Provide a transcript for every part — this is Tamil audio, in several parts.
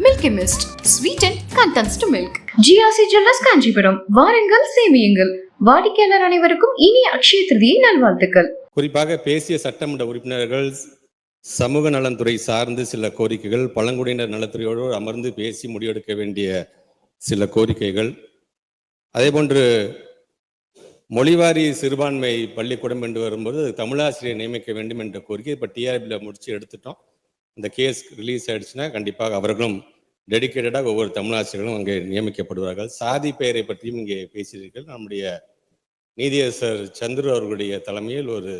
Milky mist sweet and condensed milk GRC jewellers Kanchipuram வாருங்கள் சேமியுங்கள். வாடிக்கையாளர் அனைவருக்கும் இனிய அக்ஷய திருதியை நல்வாழ்த்துக்கள். குறிப்பாக பேசிய சட்டமன்ற உறுப்பினர்கள் சமூக நலன்துறை சார்ந்து சில கோரிக்கைகள் பழங்குடியினர் நலத்துறையோடு அமர்ந்து பேசி முடிவெடுக்க வேண்டிய சில கோரிக்கைகள். அதேபோன்று மொழிவாரி சிறுபான்மை பள்ளிக்கூடம் என்று வரும்போது தமிழாசிரியர் நியமிக்க வேண்டும் என்ற கோரிக்கை இப்போ டிஆர்பியில் முடிச்சு எடுத்துட்டோம். இந்த கேஸ் ரிலீஸ் ஆயிடுச்சுன்னா கண்டிப்பாக அவர்களும் டெடிக்கேட்டடாக ஒவ்வொரு தமிழாசிரியர்களும் அங்கே நியமிக்கப்படுவார்கள். சாதி பெயரை பற்றியும் இங்கே பேசியிருக்கீர்கள் நம்முடைய நீதியரசர் சந்துரு அவர்களுடைய தலைமையில் ஒரு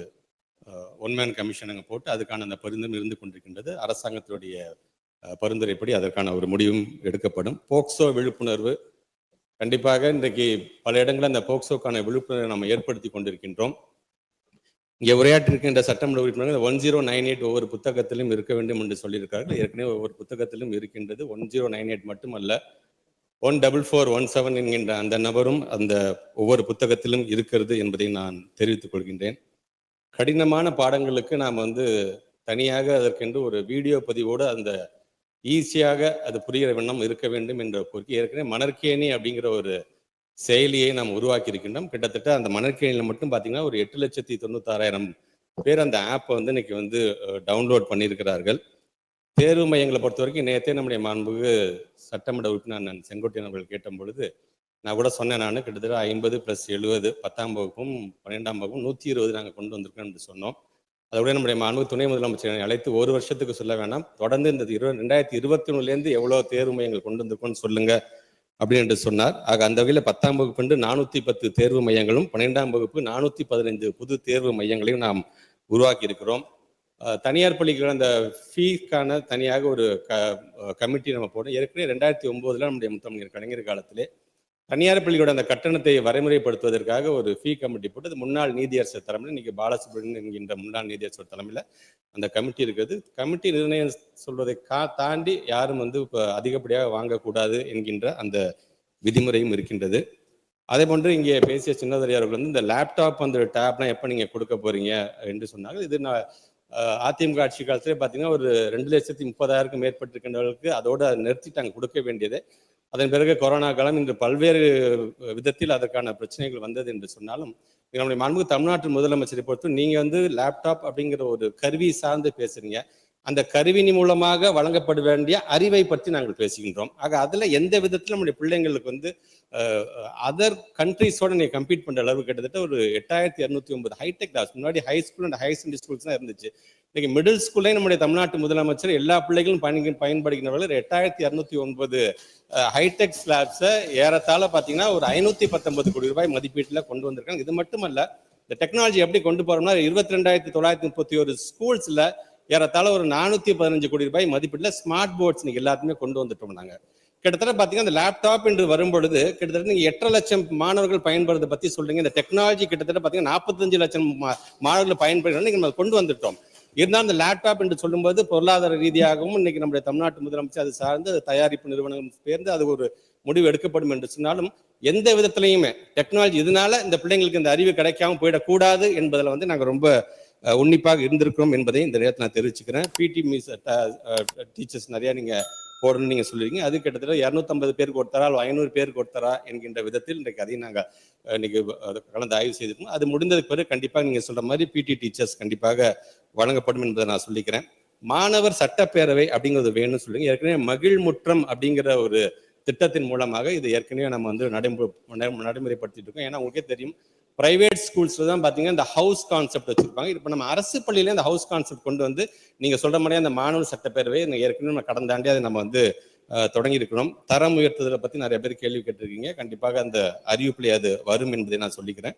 ஒன் மேன் கமிஷன் அங்கே போட்டு அதுக்கான அந்த பரிந்துரை இருந்து கொண்டிருக்கின்றது. அரசாங்கத்தினுடைய பரிந்துரைப்படி அதற்கான ஒரு முடிவும் எடுக்கப்படும். போக்சோ விழிப்புணர்வு கண்டிப்பாக இன்றைக்கு பல இடங்களில் அந்த போக்சோக்கான விழிப்புணர்வை நம்ம ஏற்படுத்தி கொண்டிருக்கின்றோம். இங்கே உரையாற்றிருக்கின்ற சட்டமன்ற உறுப்பினர்கள் ஒன் ஜீரோ நைன் எயிட் ஒவ்வொரு புத்தகத்திலும் இருக்க வேண்டும் என்று சொல்லியிருக்கார்கள் ஏற்கனவே ஒவ்வொரு புத்தகத்திலும் இருக்கின்றது. ஒன் ஜீரோ நைன் எயிட் மட்டுமல்ல one double four one seven என்கின்ற அந்த நபரும் அந்த ஒவ்வொரு புத்தகத்திலும் இருக்கிறது என்பதை நான் தெரிவித்துக் கொள்கின்றேன். கடினமான பாடங்களுக்கு நாம் வந்து தனியாக அதற்கென்று ஒரு வீடியோ பதிவோடு அந்த ஈஸியாக அது புரிகிற வண்ணம் இருக்க வேண்டும் என்ற கோரிக்கை. ஏற்கனவே மணற்கேணி அப்படிங்கிற ஒரு செயலியை நாம் உருவாக்கி இருக்கின்றோம் கிட்டத்தட்ட அந்த மணற்கேணியில் மட்டும் பார்த்தீங்கன்னா ஒரு எட்டு லட்சத்தி தொண்ணூத்தாறாயிரம் பேர் அந்த ஆப்பை வந்து இன்னைக்கு வந்து டவுன்லோட் பண்ணியிருக்கிறார்கள். தேர்வு மையங்களை பொறுத்த வரைக்கும் நேற்றே நம்முடைய மாண்புக்கு சட்டமன்ற உறுப்பினர் நான் செங்கோட்டையன் அவர்கள் கேட்ட பொழுது நான் கூட சொன்னேன் நான் கிட்டத்தட்ட ஐம்பது ப்ளஸ் எழுபது பத்தாம் வகுப்பும் பன்னெண்டாம் வகுப்பும் நூற்றி இருபது நாங்கள் கொண்டு வந்திருக்கோம் என்று சொன்னோம். அதோட நம்முடைய மாண்பு துணை முதலமைச்சர் அழைத்து ஒரு வருஷத்துக்கு சொல்ல வேண்டாம் தொடர்ந்து இந்த இருபது ரெண்டாயிரத்தி இருபத்தி ஒன்றுலேருந்து எவ்வளோ தேர்வு மையங்கள் கொண்டு வந்திருக்கோம்னு சொல்லுங்கள் அப்படின்னு என்று சொன்னார். ஆக அந்த வகையில் பத்தாம் வகுப்பு என்று நானூற்றி பத்து தேர்வு மையங்களும் பன்னிரெண்டாம் வகுப்பு நானூற்றி பதினைந்து புது தேர்வு மையங்களையும் நாம் உருவாக்கி இருக்கிறோம். தனியார் பள்ளிகள் அந்த ஃபீஸ்க்கான தனியாக ஒரு க கமிட்டி நம்ம போடணும் ஏற்கனவே ரெண்டாயிரத்தி ஒம்போதில் நம்முடைய முத்தமிழர் கலைஞர் காலத்திலே தனியார் பள்ளியோட அந்த கட்டணத்தை வரைமுறைப்படுத்துவதற்காக ஒரு ஃபீ கமிட்டி போட்டு அது முன்னாள் நீதியரசர் தலைமையில் இன்னைக்கு பாலசுப்ரமணியன் என்கின்ற முன்னாள் நீதியரசர் தலைமையில் அந்த கமிட்டி இருக்குது. கமிட்டி நிர்ணயம் சொல்வதை கா தாண்டி யாரும் வந்து இப்போ அதிகப்படியாக வாங்கக்கூடாது என்கின்ற அந்த விதிமுறையும் இருக்கின்றது. அதே போன்று இங்கே பேசிய சின்னதரியார்கள் வந்து இந்த லேப்டாப் அந்த டேப்லாம் எப்போ நீங்கள் கொடுக்க போறீங்க என்று சொன்னாங்க. இது நான் அதிமுக ஆட்சி காலத்திலே பார்த்தீங்கன்னா ஒரு ரெண்டு லட்சத்தி முப்பதாயிரக்கும் மேற்பட்டிருக்கின்றவர்களுக்கு அதோட நிறுத்திட்டாங்க கொடுக்க வேண்டியது. அதன் பிறகு கொரோனா காலம் இன்று பல்வேறு விதத்தில் அதற்கான பிரச்சனைகள் வந்தது என்று சொன்னாலும் நம்முடைய மாண்பு தமிழ்நாட்டு முதலமைச்சரை பொறுத்து நீங்கள் வந்து லேப்டாப் அப்படிங்கிற ஒரு கருவி சார்ந்து பேசுறீங்க. அந்த கருவினி மூலமாக வழங்கப்பட வேண்டிய அறிவை பற்றி நாங்கள் பேசுகின்றோம். ஆக அதில் எந்த விதத்தில் நம்முடைய பிள்ளைங்களுக்கு வந்து அதர் கண்ட்ரிஸோட நீங்கள் கம்பீட் பண்ணுற அளவு கிட்டத்தட்ட ஒரு எட்டாயிரத்தி இரநூத்தி ஒன்பது ஹைடெக் கிளாஸ் முன்னாடி high school and higher secondary schools தான் இருந்துச்சு. இன்னைக்கு மிடில் ஸ்கூல்லே நம்முடைய தமிழ்நாட்டு முதலமைச்சர் எல்லா பிள்ளைகளும் பயன் பயன்படுகின்றவர்கள் எட்டாயிரத்தி இரநூத்தி ஒன்பது ஹைடெக் ஸ்லாப்ஸை ஏறத்தாழ பார்த்தீங்கன்னா ஒரு ஐநூத்தி பத்தொன்பது கோடி ரூபாய் மதிப்பீட்டில் கொண்டு வந்திருக்காங்க. இது மட்டுமல்ல இந்த டெக்னாலஜி எப்படி கொண்டு போறோம்னா இருபத்தி ரெண்டாயிரத்தி தொள்ளாயிரத்தி முப்பத்தி ஒரு ஸ்கூல்ஸ்ல ஏறத்தாழ ஒரு நானூத்தி பதினஞ்சு கோடி ரூபாய் மதிப்பீட்டில் ஸ்மார்ட் போர்ட்ஸ் நீங்கள் எல்லாத்துமே கொண்டு வந்துட்டோம் நாங்கள் கிட்டத்தட்ட பார்த்தீங்கன்னா இந்த லேப்டாப் என்று வரும் பொழுது கிட்டத்தட்ட நீங்கள் எட்டரை லட்சம் மாணவர்கள் பயன்படுறதை பற்றி சொல்றீங்க. இந்த டெக்னாலஜி கிட்டத்தட்ட பார்த்தீங்கன்னா நாற்பத்தஞ்சு லட்சம் மாணவர்கள் பயன்படுறோம் கொண்டு வந்துட்டோம். இருந்தால் அந்த லேப்டாப் என்று சொல்லும்போது பொருளாதார ரீதியாகவும் இன்னைக்கு நம்முடைய தமிழ்நாட்டு முதலமைச்சர் அது சார்ந்து அது தயாரிப்பு நிறுவனம் சேர்ந்து அது ஒரு முடிவு எடுக்கப்படும் என்று சொன்னாலும் எந்த விதத்திலையுமே டெக்னாலஜி இதனால இந்த பிள்ளைங்களுக்கு இந்த அறிவு கிடைக்காம போயிடக்கூடாது என்பதில் வந்து நாங்கள் ரொம்ப உன்னிப்பாக இருந்திருக்கிறோம் என்பதை இந்த நேரத்தில் நான் தெரிவிச்சுக்கிறேன். பிடி மிஸ் டீச்சர்ஸ் நிறையா நீங்கள் போடணும்னு நீங்கள் சொல்லுவீங்க. அது கிட்டத்தட்ட இரநூத்தம்பது பேருக்கு ஒருத்தரா அல்லது ஐநூறு பேருக்கு ஒருத்தரா என்கின்ற விதத்தில் இன்றைக்கு அதையும் நாங்கள் இன்னைக்கு அது கலந்து ஆய்வு செய்திருக்கோம். அது முடிந்ததுக்கு பிறகு கண்டிப்பாக நீங்கள் சொல்கிற மாதிரி பிடி டீச்சர்ஸ் கண்டிப்பாக வழங்கப்படும் என்பதை நான் சொல்லிக்கிறேன். மாணவர் சட்டப்பேரவை அப்படிங்கிறது வேணும்னு சொல்லுங்க. ஏற்கனவே மகிழ்முற்றம் அப்படிங்கிற ஒரு திட்டத்தின் மூலமாக இது ஏற்கனவே நம்ம வந்து நடைமுறை நடைமுறைப்படுத்திட்டு இருக்கோம். ஏன்னா உங்களுக்கே தெரியும் பிரைவேட் ஸ்கூல்ஸ்ல தான் பாத்தீங்கன்னா இந்த ஹவுஸ் கான்செப்ட் வச்சிருப்பாங்க. இப்போ நம்ம அரசு பள்ளியில இந்த ஹவுஸ் கான்செப்ட் கொண்டு வந்து நீங்க சொல்ற மாதிரியே அந்த மாணவர் சட்டப்பேரவை ஏற்கனவே நம்ம கடந்த ஆண்டே அதை நம்ம வந்து தொடங்கி இருக்கணும் தரம் உயர்த்துதலை பத்தி நிறைய பேர் கேள்வி கேட்டிருக்கீங்க. கண்டிப்பாக அந்த அறிவிப்பிலே அது வரும் என்பதை நான் சொல்லிக்கிறேன்.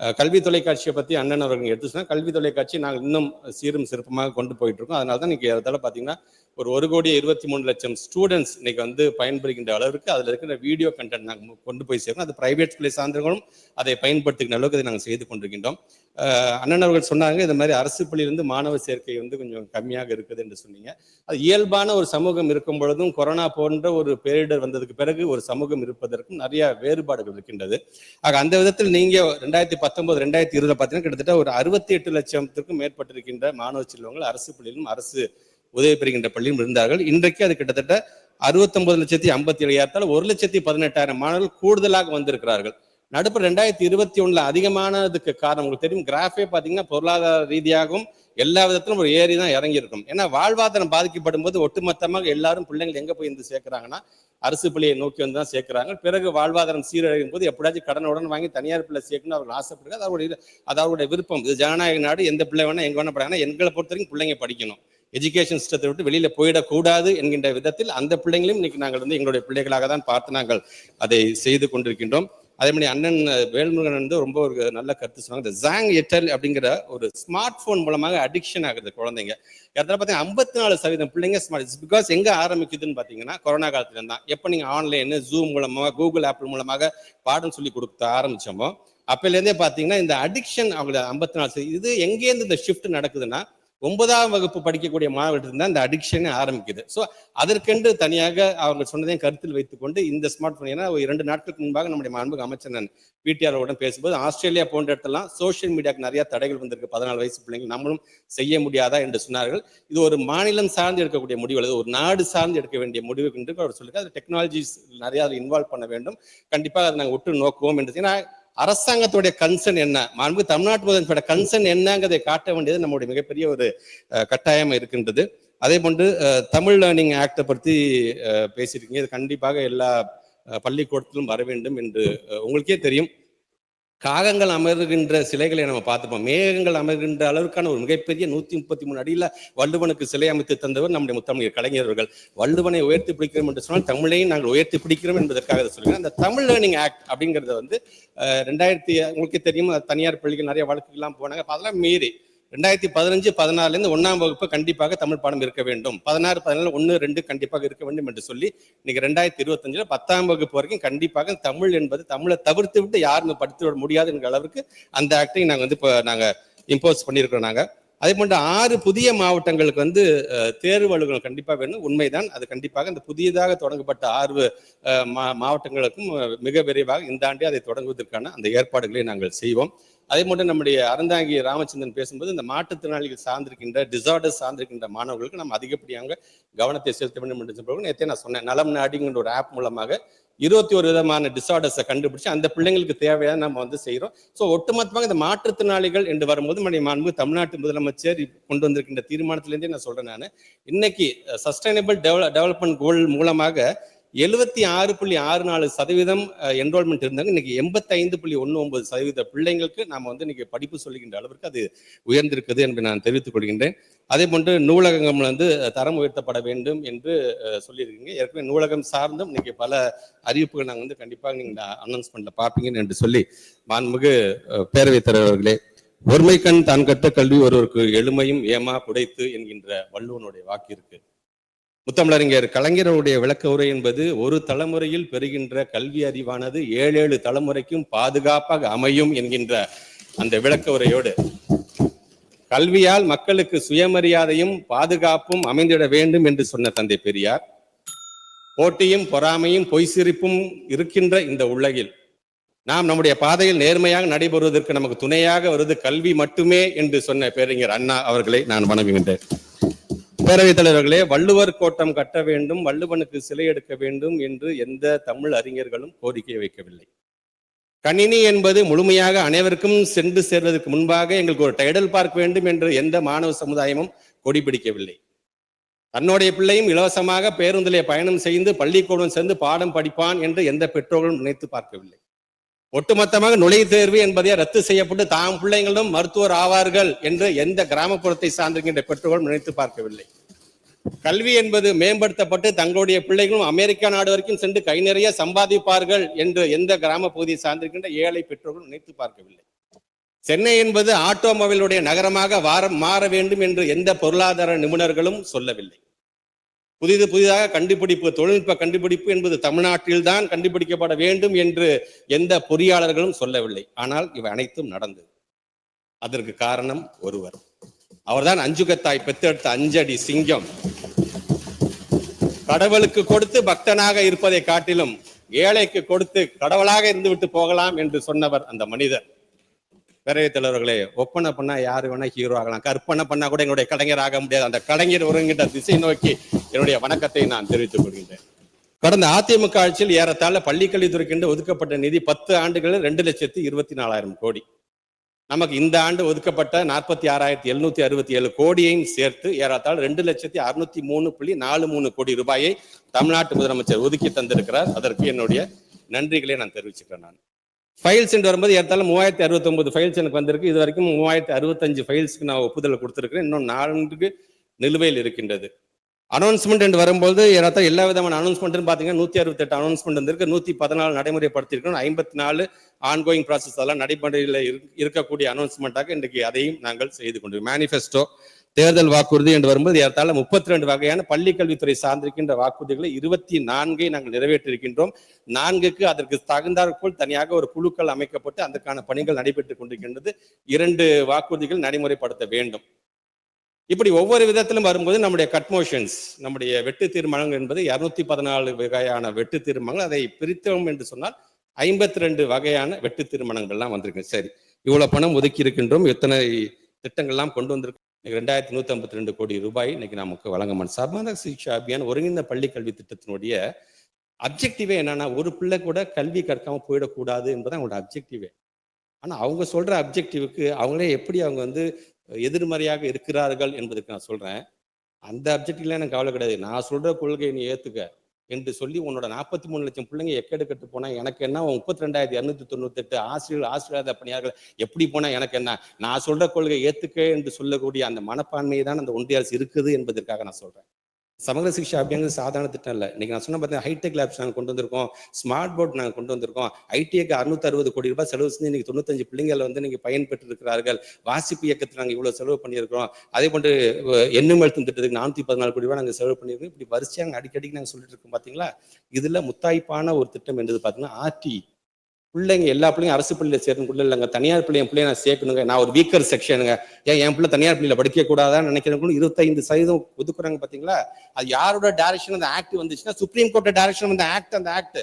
கல்வி தொலைக்காட்சியை பற்றி அண்ணன் அவர்கள் எடுத்து சொன்னால் கல்வி தொலைக்காட்சி நாங்கள் இன்னும் சீரும் சிறப்புமாக கொண்டு போயிட்டு இருக்கோம். அதனால தான் இன்னைக்கு ஏறத்தாழ பார்த்தீங்கன்னா ஒரு ஒரு கோடி இருபத்தி மூணு லட்சம் ஸ்டூடெண்ட்ஸ் இன்னைக்கு வந்து பயன்படுகின்ற அளவுக்கு அதில் இருக்கிற வீடியோ கண்டென்ட் நாங்கள் கொண்டு போய் சேர்க்கணும். அது பிரைவேட் ஸ்கூலை சார்ந்தவர்களும் அதை பயன்படுத்துகிற அளவுக்கு அதை நாங்கள் செய்து கொண்டிருக்கின்றோம். அண்ணன் அவர்கள் சொன்னாங்க இந்த மாதிரி அரசு பள்ளியிலிருந்து மாணவர் சேர்க்கை வந்து கொஞ்சம் கம்மியாக இருக்குது என்று சொன்னீங்க. அது இயல்பான ஒரு சமூகம் இருக்கும் பொழுதும் கொரோனா போன்ற ஒரு பேரிடர் வந்ததுக்கு பிறகு ஒரு சமூகம் இருப்பதற்கும் நிறைய வேறுபாடுகள் இருக்கின்றது. ஆக அந்த விதத்தில் நீங்க ரெண்டாயிரத்தி பத்தொன்பது ரெண்டாயிரத்தி இருபதுல பார்த்தீங்கன்னா கிட்டத்தட்ட ஒரு அறுபத்தி எட்டு லட்சத்துக்கும் மேற்பட்டிருக்கின்ற மாணவ செல்வங்கள் அரசு பள்ளியிலும் அரசு உதவி பெறுகின்ற பள்ளியும் இருந்தார்கள். இன்றைக்கு அது கிட்டத்தட்ட அறுபத்தொன்பது லட்சத்தி ஐம்பத்தி ஏழாயிரத்தால் ஒரு லட்சத்தி பதினெட்டாயிரம் மாணவர்கள் கூடுதலாக வந்திருக்கிறார்கள். நடுப்பு ரெண்டாயிரத்தி இருபத்தி ஒண்ணுல அதிகமானதுக்கு காரணம் உங்களுக்கு தெரியும் கிராஃபே பாத்தீங்கன்னா பொருளாதார ரீதியாகவும் எல்லா விதத்திலும் ஒரு ஏறி தான் இறங்கி இருக்கும் ஏன்னா வாழ்வாதாரம் பாதிக்கப்படும் போது ஒட்டுமொத்தமாக எல்லாரும் பிள்ளைங்கள் எங்க போய் இருந்து சேர்க்கிறாங்கன்னா அரசு பள்ளியை நோக்கி வந்து தான் சேர்க்கிறாங்க. பிறகு வாழ்வாதாரம் சீரழியும் போது எப்படியாச்சும் கடனுடன் வாங்கி தனியார் பிள்ளை சேர்க்கணும் அவர்கள் ஆசைப்படுறது அது அவருடைய அது அவருடைய விருப்பம். இது ஜனநாயக நாடு எந்த பிள்ளை வேணா எங்க வேணா படிக்கலாம் எங்களை பொறுத்த வரைக்கும் பிள்ளைங்க படிக்கணும். எஜுகேஷன் சிஸ்டத்தை விட்டு வெளியில போயிடக்கூடாது என்கின்ற விதத்தில் அந்த பிள்ளைங்களையும் இன்னைக்கு நாங்கள் வந்து எங்களுடைய பிள்ளைகளாக தான் பார்த்து நாங்கள் அதை செய்து கொண்டிருக்கின்றோம். அதே மாதிரி அண்ணன் வேல்முருகன் வந்து ரொம்ப ஒரு நல்ல கருத்து சொன்னாங்க. இந்த ஜாங் எட்டல் அப்படிங்கிற ஒரு ஸ்மார்ட் போன் மூலமாக அடிக்ஷன் ஆகுது குழந்தைங்க. இடத்துல பார்த்தீங்கன்னா ஐம்பத்தி நாலு சதவீதம் பிள்ளைங்க ஸ்மார்ட் பிகாஸ் எங்க ஆரம்பிக்குதுன்னு பார்த்தீங்கன்னா கொரோனா காலத்துல இருந்தா எப்போ நீங்க ஆன்லைன் ஜூம் மூலமாக கூகுள் ஆப் மூலமாக பாடம் சொல்லி கொடுத்த ஆரம்பிச்சோமோ அப்பையிலேருந்தே பார்த்தீங்கன்னா இந்த அடிக்ஷன் அவங்கள ஐம்பத்தி நாலு இது எங்கேருந்து இந்த ஷிஃப்ட் நடக்குதுன்னா ஒன்பதாம் வகுப்பு படிக்கக்கூடிய மாணவர்கள் தான் இந்த அடிக்ஷனே ஆரம்பிக்குது. ஸோ அதற்கென்று தனியாக அவங்க சொன்னதையும் கருத்தில் வைத்துக்கொண்டு இந்த ஸ்மார்ட் போன் ஏன்னா ஒரு இரண்டு நாட்களுக்கு முன்பாக நம்முடைய மாண்புக்கு அமைச்சர் நான் பிடிஆரோட பேசும்போது ஆஸ்திரேலியா போன்ற இடத்தெல்லாம் சோஷியல் மீடியாவுக்கு நிறைய தடைகள் வந்திருக்கு. பதினாலு வயசு பிள்ளைங்க நம்மளும் செய்ய முடியாதா என்று சொன்னார்கள். இது ஒரு மாநிலம் சார்ந்து எடுக்கக்கூடிய முடிவு அல்லது ஒரு நாடு சார்ந்து எடுக்க வேண்டிய முடிவு என்று அவர் சொல்லியிருக்காரு. அது டெக்னாலஜிஸ் நிறைய அதில் இன்வால்வ் பண்ண வேண்டும். கண்டிப்பாக அதை நாங்கள் ஒட்டு நோக்குவோம் என்று. ஏன்னா அரசாங்கத்துடைய கன்சர்ன் என்ன? மாண்பு தமிழ்நாட்டு முதலமைச்சரோட கன்சர்ன் என்னங்கிறதை காட்ட வேண்டியது நம்முடைய மிகப்பெரிய ஒரு கட்டாயம் இருக்கின்றது. அதே போன்று தமிழ் லேர்னிங் ஆக்டை பற்றி அஹ், பேசியிருக்கீங்க. இது கண்டிப்பாக எல்லா பள்ளிக்கூடத்திலும் வர வேண்டும் என்று உங்களுக்கே தெரியும். காகங்கள் அமர்கின்ற சிலைகளை நம்ம பார்த்துப்போம். மேகங்கள் அமர்கின்ற அளவுக்கான ஒரு மிகப்பெரிய நூத்தி முப்பத்தி மூணு அடியில் வள்ளுவனுக்கு சிலை அமைத்து தந்தவர் நம்முடைய முத்தமிழ் கலைஞர்கள் வள்ளுவனை உயர்த்தி பிடிக்கிறோம் என்று சொன்னால் தமிழையும் நாங்கள் உயர்த்தி பிடிக்கிறோம் என்பதற்காக சொல்கிறேன். அந்த தமிழ் லேர்னிங் ஆக்ட் அப்படிங்கிறத வந்து ரெண்டாயிரத்தி உங்களுக்கு தெரியும் தனியார் பள்ளிகள் நிறைய வழக்குகள்லாம் போனாங்க. அதெல்லாம் மீறி ரெண்டாயிரத்தி பதினஞ்சு பதினாறுல ஒன்றாம் வகுப்பு கண்டிப்பாக தமிழ் பாடம் இருக்க வேண்டும். பதினாறு பதினாலு ஒன்று ரெண்டு கண்டிப்பாக இருக்க வேண்டும் என்று சொல்லி இன்னைக்கு ரெண்டாயிரத்தி இருபத்தஞ்சில் பத்தாம் வகுப்பு வரைக்கும் கண்டிப்பாக தமிழ் என்பது தமிழை தவிர்த்து விட்டு யாருமே படித்து விட முடியாது என்கிற அளவுக்கு அந்த ஆக்டை நாங்கள் வந்து இப்போ நாங்கள் இம்போஸ் பண்ணியிருக்கிறோம் நாங்கள் அதே போன்ற ஆறு புதிய மாவட்டங்களுக்கு வந்து தேர்வு அலுவலகம் கண்டிப்பாக வேணும். உண்மைதான். அது கண்டிப்பாக இந்த புதியதாக தொடங்கப்பட்ட ஆறு மா- மாவட்டங்களுக்கும் மிக விரைவாக இந்த ஆண்டே அதை தொடங்குவதற்கான அந்த ஏற்பாடுகளை நாங்கள் செய்வோம். அதே மட்டும் நம்முடைய அறந்தாங்கி ராமச்சந்திரன் பேசும்போது இந்த மாற்றுத்திறனாளிகள் சார்ந்திருக்கின்ற டிசார்டர் சார்ந்திருக்கின்ற மாணவர்களுக்கு நம்ம அதிகப்படியாக கவனத்தை செலுத்த வேண்டும் என்று நேற்றே நான் சொன்னேன். நலம் நாடிங்கிற ஒரு ஆப் மூலமாக இருபத்தி ஒரு விதமான டிசார்டர்ஸை கண்டுபிடிச்சு அந்த பிள்ளைங்களுக்கு தேவையான நம்ம வந்து செய்கிறோம் ஸோ ஒட்டுமொத்தமாக இந்த மாற்றுத்திறனாளிகள் என்று வரும்போது நம்முடைய மாண்பு தமிழ்நாட்டு முதலமைச்சர் கொண்டு வந்திருக்கின்ற தீர்மானத்திலேருந்தே நான் சொல்கிறேன் நான். இன்னைக்கு சஸ்டைனபிள் டெவலப்மெண்ட் கோல் மூலமாக எழுபத்தி ஆறு புள்ளி ஆறு நாலு சதவீதம் என்ரோல்மெண்ட் இருந்தாங்க. இன்னைக்கு எண்பத்தைந்து புள்ளி ஒன்று ஒன்பது சதவீத பிள்ளைங்களுக்கு நாம் வந்து இன்னைக்கு படிப்பு சொல்லுகின்ற அளவிற்கு அது உயர்ந்திருக்குது என்று நான் தெரிவித்துக் கொள்கின்றேன். அதே போன்று நூலகங்கள் வந்து தரம் உயர்த்தப்பட வேண்டும் என்று சொல்லியிருக்கீங்க. ஏற்கனவே நூலகம் சார்ந்தும் இன்னைக்கு பல அறிவிப்புகள் நாங்கள் வந்து கண்டிப்பாக நீங்கள் அனௌன்ஸ்மெண்ட்ல பார்ப்பீங்கன்னு என்று சொல்லி மாண்புமிகு பேரவைத் தலைவர்களே ஒருமை கண் தான் கற்ற கல்வி ஒருவருக்கு எளிமையும் ஏமா புடைத்து என்கின்ற வள்ளுவனுடைய வாக்கு இருக்கு. முத்தமிழறிஞர் கலைஞருடைய விளக்க உரை என்பது ஒரு தலைமுறையில் பெறுகின்ற கல்வி அறிவானது ஏழு ஏழு தலைமுறைக்கும் பாதுகாப்பாக அமையும் என்கின்ற அந்த விளக்க உரையோடு. கல்வியால் மக்களுக்கு சுயமரியாதையும் பாதுகாப்பும் அமைந்திட வேண்டும் என்று சொன்ன தந்தை பெரியார். போட்டியும் பொறாமையும் பொய் சிரிப்பும் இருக்கின்ற இந்த உலகில் நாம் நம்முடைய பாதையில் நேர்மையாக நடைபெறுவதற்கு நமக்கு துணையாக வருவது கல்வி மட்டுமே என்று சொன்ன பேரறிஞர் அண்ணா அவர்களை நான் வணங்குகின்றேன். பேரவைத் தலைவர்களே வள்ளுவர் கோட்டம் கட்ட வேண்டும் வள்ளுவனுக்கு சிலை எடுக்க வேண்டும் என்று எந்த தமிழ் அறிஞர்களும் கோரிக்கை வைக்கவில்லை. கணினி என்பது முழுமையாக அனைவருக்கும் சென்று சேர்வதற்கு முன்பாக எங்களுக்கு ஒரு டைடல் பார்க் வேண்டும் என்று எந்த மாணவ சமுதாயமும் கொடி பிடிக்கவில்லை. தன்னுடைய பிள்ளையும் இலவசமாக பேருந்திலே பயணம் செய்து பள்ளிக்கூடம் சேர்ந்து பாடம் படிப்பான் என்று எந்த பெற்றோர்களும் நினைத்து பார்க்கவில்லை. ஒட்டுமொத்தமாக நுழைவுத் தேர்வு என்பதை ரத்து செய்யப்பட்டு தாம் பிள்ளைங்களும் மருத்துவர் ஆவார்கள் என்று எந்த கிராமப்புறத்தை சார்ந்திருக்கின்ற பெற்றோர்கள் நினைத்து பார்க்கவில்லை. கல்வி என்பது மேம்படுத்தப்பட்டு தங்களுடைய பிள்ளைகளும் அமெரிக்கா நாடு வரைக்கும் சென்று கை நிறைய சம்பாதிப்பார்கள் என்று எந்த கிராம பகுதியை சார்ந்திருக்கின்ற ஏழை பெற்றோர்கள் நினைத்து பார்க்கவில்லை. சென்னை என்பது ஆட்டோமொபைலுடைய நகரமாக வார மாற வேண்டும் என்று எந்த பொருளாதார நிபுணர்களும் சொல்லவில்லை. புதிது புதிதாக கண்டுபிடிப்பு தொழில்நுட்ப கண்டுபிடிப்பு என்பது தமிழ்நாட்டில்தான் கண்டுபிடிக்கப்பட வேண்டும் என்று எந்த பொறியாளர்களும் சொல்லவில்லை. ஆனால் இவை அனைத்தும் நடந்தது. அதற்கு காரணம் ஒருவர். அவர்தான் அஞ்சுகத்தாய் பெத்தெடுத்த அஞ்சடி சிங்கம். கடவுளுக்கு கொடுத்து பக்தனாக இருப்பதை காட்டிலும் ஏழைக்கு கொடுத்து கடவுளாக இருந்துவிட்டு போகலாம் என்று சொன்னவர் அந்த மனிதர். பேரவைத் தலைவர்களே ஒப்பனை பண்ணா யாரு வேணா ஹீரோ ஆகலாம். கற்பனை பண்ணா கூட என்னுடைய கலைஞர் ஆக முடியாது. அந்த கலைஞர் ஒருங்கிட்ட திசை நோக்கி என்னுடைய வணக்கத்தை நான் தெரிவித்துக் கொள்கின்றேன். கடந்த அதிமுக ஆட்சியில் ஏறத்தாழ பள்ளிக்கல்வித்துறைக்கென்று ஒதுக்கப்பட்ட நிதி பத்து ஆண்டுகளில் ரெண்டு லட்சத்தி இருபத்தி நாலாயிரம் கோடி. நமக்கு இந்த ஆண்டு ஒதுக்கப்பட்ட நாற்பத்தி ஆறாயிரத்தி எழுநூத்தி அறுபத்தி ஏழு கோடியையும் சேர்த்து ஏறத்தாழ் ரெண்டு லட்சத்தி அறுநூத்தி மூணு புள்ளி நாலு மூணு கோடி ரூபாயை தமிழ்நாட்டு முதலமைச்சர் ஒதுக்கி தந்திருக்கிறார். அதற்கு என்னுடைய நன்றிகளை நான் தெரிவிச்சுக்கிறேன் நான். ஃபைல்ஸ் என்று வரும்போது ஏற்றாலும் மூவாயிரத்தி அறுபத்தொம்பது ஃபைல்ஸ் எனக்கு வந்திருக்கு. இது வரைக்கும் மூவாயிரத்தி அறுபத்தஞ்சு ஃபைல்ஸ்க்கு நான் ஒப்புதல் கொடுத்துருக்கிறேன். இன்னும் நான்கு நிலுவையில் இருக்கின்றது. அனௌன்ஸ்மெண்ட் என்று வரும்போது ஏறத்தாழ எல்லா விதமான அனௌன்ஸ்மெண்ட்னு பார்த்தீங்கன்னா நூற்றி அறுபத்தெட்டு அனௌன்ஸ்மெண்ட் வந்திருக்கு. நூற்றி பதினாலு நடைமுறைப்படுத்தியிருக்கணும் ஐம்பத்தி நாலு ஆன்கோயிங் ப்ராசஸ் அதெல்லாம் நடைமுறையில் இருக்கக்கூடிய அனௌன்ஸ்மெண்ட்டாக இன்றைக்கு அதையும் நாங்கள் செய்து கொண்டு மேனிஃபெஸ்டோ தேர்தல் வாக்குறுதி என்று வரும்போது ஏறத்தாழ முப்பத்தி ரெண்டு வகையான பள்ளிக்கல்வித்துறை சார்ந்திருக்கின்ற வாக்குறுதிகளை இருபத்தி நான்கை நாங்கள் நிறைவேற்றிருக்கின்றோம் நான்குக்கு அதற்கு தகுந்தாற்போல் தனியாக ஒரு குழுக்கள் அமைக்கப்பட்டு அதற்கான பணிகள் நடைபெற்றுக் கொண்டிருக்கின்றது. இரண்டு வாக்குறுதிகள் நடைமுறைப்படுத்த வேண்டும். இப்படி ஒவ்வொரு விதத்திலும் வரும்போது நம்முடைய கட்மோஷன்ஸ் நம்முடைய வெட்டு தீர்மானங்கள் என்பது இருநூத்தி பதினாலு வகையான வெட்டு தீர்மானங்கள். அதை பிரித்தோம் என்று சொன்னால் ஐம்பத்தி ரெண்டு வகையான வெட்டு தீர்மானங்கள்லாம் வந்திருக்கு சரி இவ்வளவு பணம் ஒதுக்கி இருக்கின்றோம். எத்தனை திட்டங்கள்லாம் கொண்டு வந்திருக்கோம் இன்னைக்கு ரெண்டாயிரத்தி நூற்றி ஐம்பத்தி ரெண்டு கோடி ரூபாய் இன்னைக்கு நமக்கு வழங்கமான சர்மாத சிக்ஷா அபியான் ஒருங்கிணைந்த பள்ளி கல்வி திட்டத்தினுடைய அப்ஜெக்டிவே என்னன்னா ஒரு பிள்ளை கூட கல்வி கற்காம போயிடக்கூடாது என்பது அவங்களோட அப்ஜெக்டிவே ஆனால் அவங்க சொல்ற அப்ஜெக்டிவுக்கு அவங்களே எப்படி அவங்க வந்து எதிர்மறையாக இருக்கிறார்கள் என்பதுக்கு நான் சொல்றேன். அந்த அப்ஜெக்டிவ்லாம் எனக்கு கவலை கிடையாது. நான் சொல்ற கொள்கையை நீ ஏத்துக்க. என்று சொல்லி உன்னோட நாற்பத்தி மூணு லட்சம் பிள்ளைங்க எக்கெடு கட்டு போனா எனக்கு என்ன? முப்பத்தி ரெண்டாயிரத்தி இரநூத்தி தொண்ணூத்தி எட்டு ஆசிரியர்கள் ஆசிரியர் பணியாளர்கள் எப்படி போனா எனக்கு என்ன? நான் சொல்ற கொள்கை ஏத்துக்க என்று சொல்லக்கூடிய அந்த மனப்பான்மையை தான் அந்த ஒன்றிய அரசு இருக்குது என்பதற்காக நான் சொல்றேன். சமகர சிக்ஷா அப்படிங்கிறது சாதாரண திட்டம் இல்லை. இன்னைக்கு நான் சொன்ன பார்த்தீங்கன்னா ஹைடெக் லேப்ஸ் நாங்கள் கொண்டு வந்திருக்கோம். ஸ்மார்ட் போர்ட் நாங்கள் கொண்டு வந்திருக்கோம். ஐடிஐக்கு அறுநூத்தி அறுபது கோடி ரூபாய் செலவு செஞ்சு இன்னைக்கு தொண்ணூத்தஞ்சு பிள்ளைங்கள் வந்து நீங்கள் பயன்பெற்று இருக்கிறார்கள் வாசிப்பு இயக்கத்தில் நாங்கள் இவ்வளோ செலவு பண்ணியிருக்கிறோம். அதே போன்று எண்ணும் எழுத்தும் திட்டத்துக்கு நானூத்தி பதினாலு கோடி ரூபாய் நாங்கள் செலவு பண்ணியிருக்கோம். இப்படி வரிசையாக அடிக்கடிக்கு நாங்கள் சொல்லிட்டு இருக்கோம் பார்த்தீங்களா இதில் முத்தாய்ப்பான ஒரு திட்டம் என்றது பார்த்தீங்கன்னா ஆர்டி பிள்ளைங்க எல்லா பிள்ளைங்க அரசு பள்ளியில சேர்க்கணும் இல்லைங்க. தனியார் பிள்ளை என் பிள்ளைய நான் சேர்க்கணுங்க. நான் ஒரு வீக்கர் செக்ஷனுங்க ஏன் என் பிள்ளை தனியார் பள்ளியில படிக்க கூடாதான்னு நினைக்கிறவங்களும் இருபத்தைந்து சதவீதம் ஒதுக்குறாங்க பாத்தீங்களா? அது யாரோட டைரக்ஷன் அந்த ஆக்ட் வந்துச்சுன்னா சுப்ரீம் கோர்ட் டைரக்ஷன் அந்த ஆக்ட் அந்த ஆக்ட்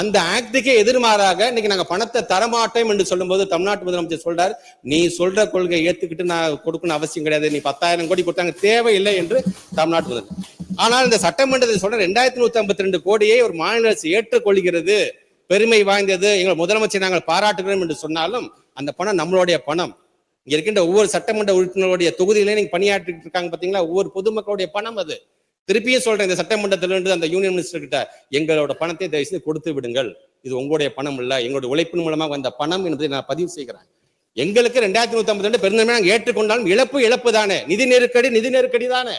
அந்த ஆக்டுக்கே எதிர்மாறாக இன்னைக்கு நாங்க பணத்தை தரமாட்டோம் என்று சொல்லும்போது தமிழ்நாட்டு முதலமைச்சர் சொல்றாரு. நீ சொல்ற கொள்கையை ஏத்துக்கிட்டு நான் கொடுக்கணும் அவசியம் கிடையாது. நீ பத்தாயிரம் கோடி கொடுத்தாங்க. தேவையில்லை என்று தமிழ்நாட்டு முதல் ஆனால் இந்த சட்டமன்றத்தில் சொல்ற ரெண்டாயிரத்தி நூத்தி ஐம்பத்தி ரெண்டு கோடியை ஒரு மாநில அரசு ஏற்றுக்கொள்கிறது. பெருமை வாய்ந்தது. எங்கள் முதலமைச்சர் நாங்கள் பாராட்டுகிறோம் என்று சொன்னாலும் அந்த பணம் நம்மளுடைய பணம். இங்க இருக்கின்ற ஒவ்வொரு சட்டமன்ற உறுப்பினருடைய தொகுதியிலே நீங்க பணியாற்றிட்டு இருக்காங்க பாத்தீங்களா? ஒவ்வொரு பொதுமக்களுடைய பணம் அது. திருப்பியும் சொல்றேன் இந்த சட்டமன்றத்தில் இருந்து அந்த யூனியன் மினிஸ்டர் கிட்ட எங்களோட பணத்தை தயவு செய்து கொடுத்து விடுங்கள். இது உங்களுடைய பணம் இல்ல எங்களுடைய உழைப்பின் மூலமாக வந்த பணம் என்பதை நான் பதிவு செய்கிறேன். எங்களுக்கு ரெண்டாயிரத்தி நூத்தி ஐம்பத்தி ரெண்டு பெருந்தன்மை நாங்கள் ஏற்றுக்கொண்டாலும் இழப்பு இழப்பு தானே. நிதி நெருக்கடி நிதி நெருக்கடி தானே.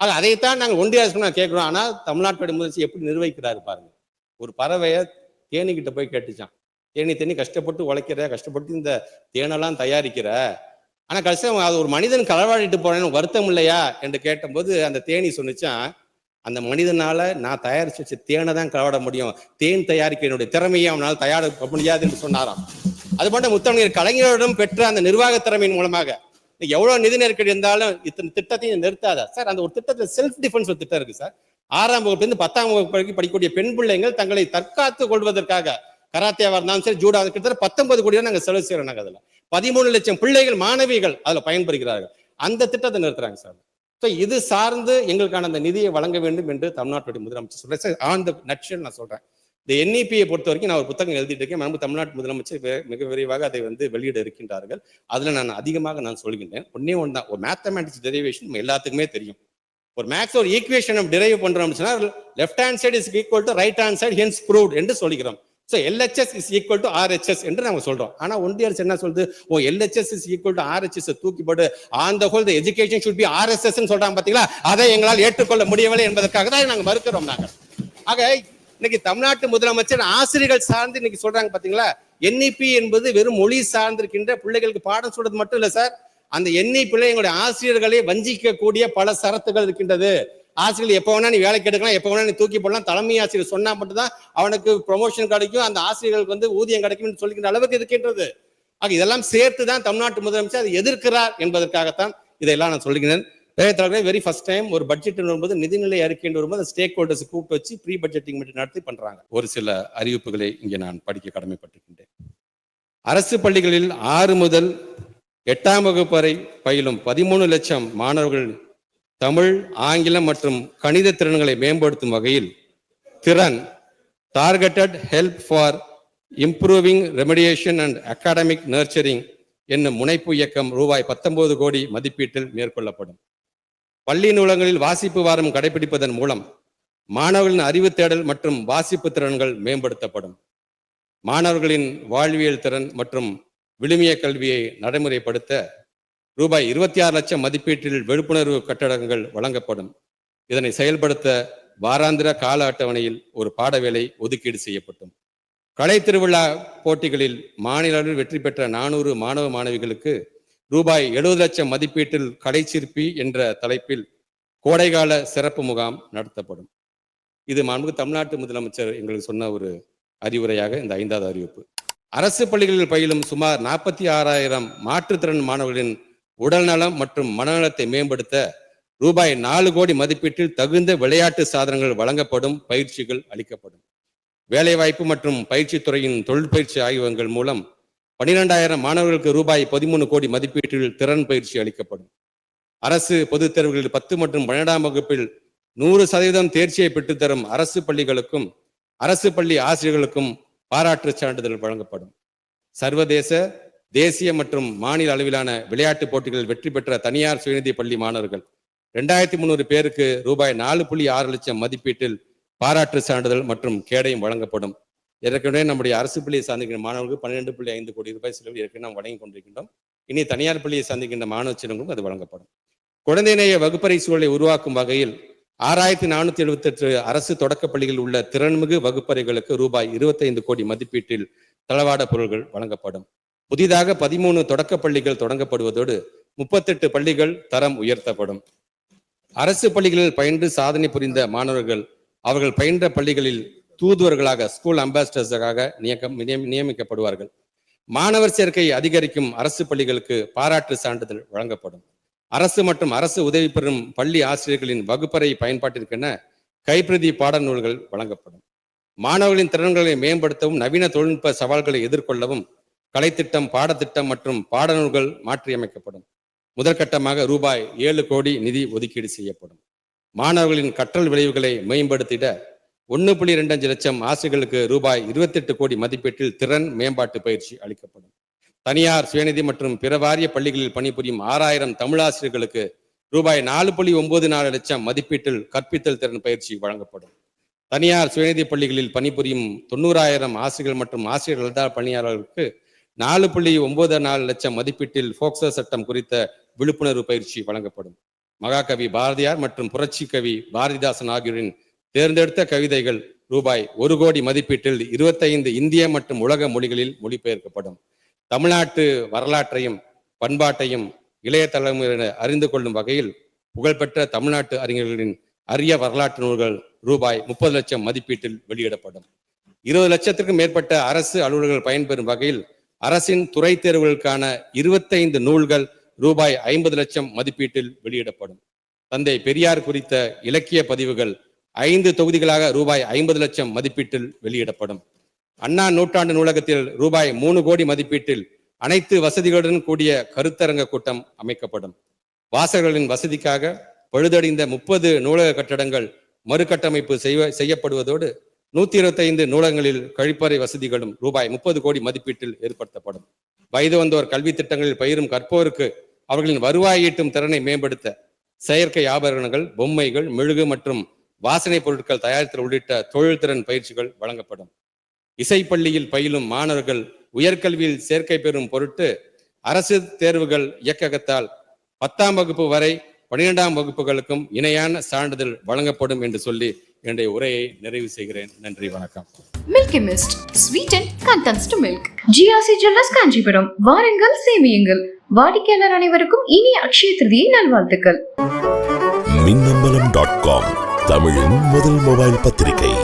அது அதைத்தான் நாங்கள் ஒன்றிய அரசு கேட்கிறோம். ஆனால் தமிழ்நாட்டுடைய முதலமைச்சர் எப்படி நிர்வகிக்கிறாரு பாருங்க. ஒரு பறவையை தேனிக்கிட்ட போய் கேட்டுச்சான். தேனி தேனி கஷ்டப்பட்டு உழைக்கிற கஷ்டப்பட்டு இந்த தேனெல்லாம் தயாரிக்கிற. ஆனா கடைசியாக அது ஒரு மனிதன் களவாடிட்டு போறேன்னு வருத்தம் இல்லையா என்று கேட்டபோது அந்த தேனி சொன்னிச்சான் அந்த மனிதனால நான் தயாரிச்சு வச்ச தேனை தான் களவாட முடியும். தேன் தயாரிக்க என்னுடைய திறமையை அவனால் தயாரிக்க முடியாது என்று சொன்னாராம். அது போன்ற முத்தமிழர் கலைஞரிடம் பெற்ற அந்த நிர்வாக திறமையின் மூலமாக எவ்வளவு நிதி நெருக்கடி இருந்தாலும் இத்தனை திட்டத்தையும் நிறுத்தாத? சார் அந்த ஒரு திட்டத்தில் செல்ஃப் டிஃபென்ஸ் ஒரு திட்டம் இருக்கு சார். ஆறாம் வகுப்புலேருந்து பத்தாம் வகுப்பு வரைக்கும் படிக்கக்கூடிய பெண் பிள்ளைங்கள் தங்களை தற்காத்து கொள்வதற்காக கராத்தேவா இருந்தாலும் சரி ஜூடா கிட்டத்தட்ட பத்தொன்பது கோடி தான் நாங்கள் செலவு செய்கிறோம் நாங்கள் அதில். பதிமூணு லட்சம் பிள்ளைகள் மாணவிகள் அதில் பயன்பெறுகிறார்கள். அந்த திட்டத்தை நிறுத்துறாங்க சார். ஸோ இது சார்ந்து எங்களுக்கான அந்த நிதியை வழங்க வேண்டும் என்று தமிழ்நாட்டுடைய முதலமைச்சர் சொல்றேன் சார் ஆன் த நான் சொல்றேன். இந்த என்இபியை பொறுத்த வரைக்கும் நான் ஒரு புத்தகம் எழுதிட்டு இருக்கேன். நம்ம தமிழ்நாட்டு முதலமைச்சர் மிக விரைவாக அதை வந்து வெளியிட இருக்கின்றார்கள். அதில் நான் அதிகமாக நான் சொல்கின்றேன். ஒன்னே ஒன்று தான் ஒரு மேத்தமேட்டிக்ஸ் டெரிவேஷன் எல்லாத்துக்குமே தெரியும். ஒரு மேக்ஸ் ஒரு ஈக்குவேஷன் நம்ம டிரைவ் பண்றோம் அப்படின்னா left hand side is equal to right hand side hence proved என்று சொல்லிக்கிறோம். So LHS is equal to RHS என்று நாங்கள் சொல்றோம். ஆனா ஒன்றிய அரசு என்ன சொல்லுது? ஓ LHS is equal to RHS தூக்கி போட்டு on the whole the education should be RSS சொல்றாங்க பாத்தீங்களா? அதை எங்களால் ஏற்றுக்கொள்ள முடியவில்லை என்பதற்காக தான் நாங்க மறுக்கிறோம் நாங்கள் ஆக இன்னைக்கு தமிழ்நாட்டு முதலமைச்சர் ஆசிரியர்கள் சார்ந்து இன்னைக்கு சொல்றாங்க பாத்தீங்களா? என்இபி என்பது வெறும் மொழி சார்ந்திருக்கின்ற பிள்ளைகளுக்கு பாடம் சொல்றது மட்டும் இல்ல சார். அந்த என்இபில எங்களுடைய ஆசிரியர்களை வஞ்சிக்கக்கூடிய பல சரத்துகள் இருக்கின்றது. ஆசிரியர்கள் எப்போ வேணா நீ வேலைக்கு எடுக்கலாம் எப்போ வேணா நீ தூக்கி போடலாம். தலைமை ஆசிரியர் சொன்னா மட்டும்தான் அவனுக்கு ப்ரொமோஷன் கிடைக்கும் அந்த ஆசிரியர்களுக்கு வந்து ஊதியம் கிடைக்கும்னு சொல்லிக்கிற அளவுக்கு இருக்கின்றது. ஆக இதெல்லாம் சேர்த்து தான் தமிழ்நாட்டு முதலமைச்சர் அதை எதிர்க்கிறார் என்பதற்காகத்தான் இதையெல்லாம் நான் சொல்லுகிறேன். பேரத்தலைவர்களே வெரி ஃபர்ஸ்ட் டைம் ஒரு பட்ஜெட் வரும்போது நிதிநிலை அறிக்கை வரும்போது ஸ்டேக் ஹோல்டர்ஸ் கூப்பிட்டு வச்சு ப்ரீ பட்ஜெட்டிங் மட்டும் நடத்தி பண்றாங்க. ஒரு சில அறிவிப்புகளை இங்கே நான் படிக்க கடமைப்பட்டிருக்கின்றேன். அரசு பள்ளிகளில் ஆறு முதல் எட்டாம் வகுப்பு வரை பயிலும் பதிமூணு லட்சம் மாணவர்கள் தமிழ் ஆங்கிலம் மற்றும் கணித திறன்களை மேம்படுத்தும் வகையில் திறன் targeted help for improving remediation and academic nurturing என்னும் முனைப்பு இயக்கம் ரூபாய் பத்தொன்பது கோடி மதிப்பீட்டில் மேற்கொள்ளப்படும். பள்ளி நூலகங்களில் வாசிப்பு வாரம் கடைபிடிப்பதன் மூலம் மாணவர்களின் அறிவு தேடல் மற்றும் வாசிப்பு திறன்கள் மேம்படுத்தப்படும். மாணவர்களின் வாழ்வியல் திறன் மற்றும் விழுமிய கல்வியை நடைமுறைப்படுத்த ரூபாய் இருபத்தி ஆறு லட்சம் மதிப்பீட்டில் விழிப்புணர்வு கட்டடங்கள் வழங்கப்படும். இதனை செயல்படுத்த வாராந்திர கால அட்டவணையில் ஒரு பாடவேளை ஒதுக்கீடு செய்யப்பட்டும். கலை திருவிழா போட்டிகளில் மாநில அளவில் வெற்றி பெற்ற நானூறு மாணவ மாணவிகளுக்கு ரூபாய் எழுபது லட்சம் மதிப்பீட்டில் கலைச்சிற்பி என்ற தலைப்பில் கோடைகால சிறப்பு முகாம் நடத்தப்படும். இது மாண்புமிகு தமிழ்நாட்டு முதலமைச்சர் எங்களுக்கு சொன்ன ஒரு அறிவுரையாக இந்த ஐந்தாவது அறிவிப்பு. அரசு பள்ளிகளில் பயிலும் சுமார் நாற்பத்தி ஆறாயிரம் மாற்றுத்திறன் மாணவர்களின் உடல்நலம் மற்றும் மனநலத்தை மேம்படுத்த ரூபாய் நாலு கோடி மதிப்பீட்டில் தகுந்த விளையாட்டு சாதனங்கள் வழங்கப்படும் பயிற்சிகள் அளிக்கப்படும். வேலைவாய்ப்பு மற்றும் பயிற்சி துறையின் தொழிற்பயிற்சி ஆய்வகங்கள் மூலம் பனிரெண்டாயிரம் மாணவர்களுக்கு ரூபாய் பதிமூணு கோடி மதிப்பீட்டில் திறன் பயிற்சி அளிக்கப்படும். அரசு பொதுத் தேர்வுகளில் பத்து மற்றும் பன்னெண்டாம் வகுப்பில் நூறு சதவீதம் தேர்ச்சியை பெற்றுத்தரும் அரசு பள்ளிகளுக்கும் அரசு பள்ளி ஆசிரியர்களுக்கும் பாராட்டு சான்றிதழ் வழங்கப்படும். சர்வதேச தேசிய மற்றும் மாநில அளவிலான விளையாட்டுப் போட்டிகளில் வெற்றி பெற்ற தனியார் சுயநிதி பள்ளி மாணவர்கள் ரெண்டாயிரத்தி முந்நூறு பேருக்கு ரூபாய் நாலு புள்ளி ஆறு லட்சம் மதிப்பீட்டில் பாராட்டு சான்றிதழ் மற்றும் கேடயம் வழங்கப்படும். ஏற்கனவே நம்முடைய அரசு பள்ளியை சார்ந்திருக்கிற மாணவர்களுக்கு பன்னிரெண்டு புள்ளி ஐந்து கோடி ரூபாய் செலவில் ஏற்கனவே நாம் வழங்கி கொண்டிருக்கின்றோம். இனி தனியார் பள்ளியை சார்ந்திருக்கின்ற மாணவ சின்னங்களுக்கும் அது வழங்கப்படும். குழந்தைநேய வகுப்பறை சூழலை உருவாக்கும் வகையில் ஆறாயிரத்தி நானூத்தி எழுபத்தி எட்டு அரசு தொடக்கப் பள்ளிகளில் உள்ள திறன்மிகு வகுப்பறைகளுக்கு ரூபாய் இருபத்தைந்து கோடி மதிப்பீட்டில் தளவாட பொருட்கள் வழங்கப்படும். புதிதாக பதிமூணு தொடக்க பள்ளிகள் தொடங்கப்படுவதோடு முப்பத்தெட்டு பள்ளிகள் தரம் உயர்த்தப்படும். அரசு பள்ளிகளில் பயின்று சாதனை புரிந்த மாணவர்கள் அவர்கள் பயின்ற பள்ளிகளில் தூதுவர்களாக ஸ்கூல் அம்பாசிடர்ஸாக நியக்கம் நியமி- நியமிக்கப்படுவார்கள். மாணவர் சேர்க்கை அதிகரிக்கும் அரசு பள்ளிகளுக்கு பாராட்டு சான்றிதழ் வழங்கப்படும். அரசு மற்றும் அரசு உதவி பெறும் பள்ளி ஆசிரியர்களின் வகுப்பறை பயன்பாட்டிற்கென கைப்பிரதி பாடநூல்கள் வழங்கப்படும். மாணவர்களின் திறன்களை மேம்படுத்தவும் நவீன தொழில்நுட்ப சவால்களை எதிர்கொள்ளவும் கலைத்திட்டம் பாடத்திட்டம் மற்றும் பாடநூல்கள் மாற்றியமைக்கப்படும். முதற்கட்டமாக ரூபாய் ஏழு கோடி நிதி ஒதுக்கீடு செய்யப்படும். மாணவர்களின் கற்றல் விளைவுகளை மேம்படுத்திட ஒன்று புள்ளி ரெண்டு அஞ்சு லட்சம் ஆசிரியர்களுக்கு ரூபாய் இருபத்தெட்டு கோடி மதிப்பீட்டில் திறன் மேம்பாட்டு பயிற்சி அளிக்கப்படும். தனியார் சுயநிதி மற்றும் பிற வாரிய பள்ளிகளில் பணிபுரியும் ஆறாயிரம் தமிழாசிரியர்களுக்கு ரூபாய் நாலு புள்ளி ஒன்பது நாலு லட்சம் மதிப்பீட்டில் கற்பித்தல் திறன் பயிற்சி வழங்கப்படும். தனியார் சுயநிதி பள்ளிகளில் பணிபுரியும் தொண்ணூறாயிரம் ஆசிரியர்கள் மற்றும் ஆசிரியர் அல்லாத பணியாளர்களுக்கு நாலு புள்ளி ஒன்பது நாலு லட்சம் மதிப்பீட்டில் போக்சோ சட்டம் குறித்த விழிப்புணர்வு பயிற்சி வழங்கப்படும். மகாகவி பாரதியார் மற்றும் புரட்சி கவி பாரதிதாசன் ஆகியோரின் தேர்ந்தெடுத்த கவிதைகள் ரூபாய் ஒரு கோடி மதிப்பீட்டில் இருபத்தைந்து இந்திய மற்றும் உலக மொழிகளில் மொழிபெயர்க்கப்படும். தமிழ்நாட்டு வரலாற்றையும் பண்பாட்டையும் இளைய தலைமுறையினர் அறிந்து கொள்ளும் வகையில் புகழ்பெற்ற தமிழ்நாட்டு அறிஞர்களின் அரிய வரலாற்று நூல்கள் ரூபாய் முப்பது லட்சம் மதிப்பீட்டில் வெளியிடப்படும். இருபது லட்சத்திற்கும் மேற்பட்ட அரசு அலுவலர்கள் பயன்பெறும் வகையில் அரசின் துறை தேர்வுகளுக்கான இருபத்தைந்து நூல்கள் ரூபாய் ஐம்பது லட்சம் மதிப்பீட்டில் வெளியிடப்படும். தந்தை பெரியார் குறித்த இலக்கிய பதிவுகள் ஐந்து தொகுதிகளாக ரூபாய் ஐம்பது லட்சம் மதிப்பீட்டில் வெளியிடப்படும். அண்ணா நூற்றாண்டு நூலகத்தில் ரூபாய் மூணு கோடி மதிப்பீட்டில் அனைத்து வசதிகளுடன் கூடிய கருத்தரங்க கூட்டம் அமைக்கப்படும். வாசகர்களின் வசதிக்காக பழுதடைந்த முப்பது நூலக கட்டடங்கள் மறுகட்டமைப்பு செய்வ செய்யப்படுவதோடு நூத்தி இருபத்தைந்து நூலகங்களில் கழிப்பறை வசதிகளும் ரூபாய் முப்பது கோடி மதிப்பீட்டில் ஏற்படுத்தப்படும். வயது வந்தோர் கல்வி திட்டங்களில் பயிரும் கற்போருக்கு அவர்களின் வருவாய் ஈட்டும் திறனை மேம்படுத்த செயற்கை ஆபரணங்கள் பொம்மைகள் மெழுகு மற்றும் வாசனை பொருட்கள் தயாரித்தல் உள்ளிட்ட தொழில்திறன் பயிற்சிகள் வழங்கப்படும். இசைப்பள்ளியில் பயிலும் மாணவர்கள் உயர்கல்வியில் சேர்க்கை பெறும் பொருட்டு அரசு தேர்வுகள் இயக்ககத்தால் பத்தாம் வகுப்பு வரை பன்னிரெண்டாம் வகுப்புகளுக்கும் இணையான சான்றிதழ் வழங்கப்படும் என்று சொல்லி என்னுடைய உரையை நிறைவு செய்கிறேன். நன்றி வணக்கம். Milky mist sweet and condensed milk GRC jewellers Kanchipuram வாருங்கள் சேமியுங்கள். வாடிக்கையாளர் அனைவருக்கும் இனிய அக்ஷய திருதியை நல்வாழ்த்துக்கள். மின்னம்பலம் டாட் காம் தமிழின் முதல் மொபைல் பத்திரிகை.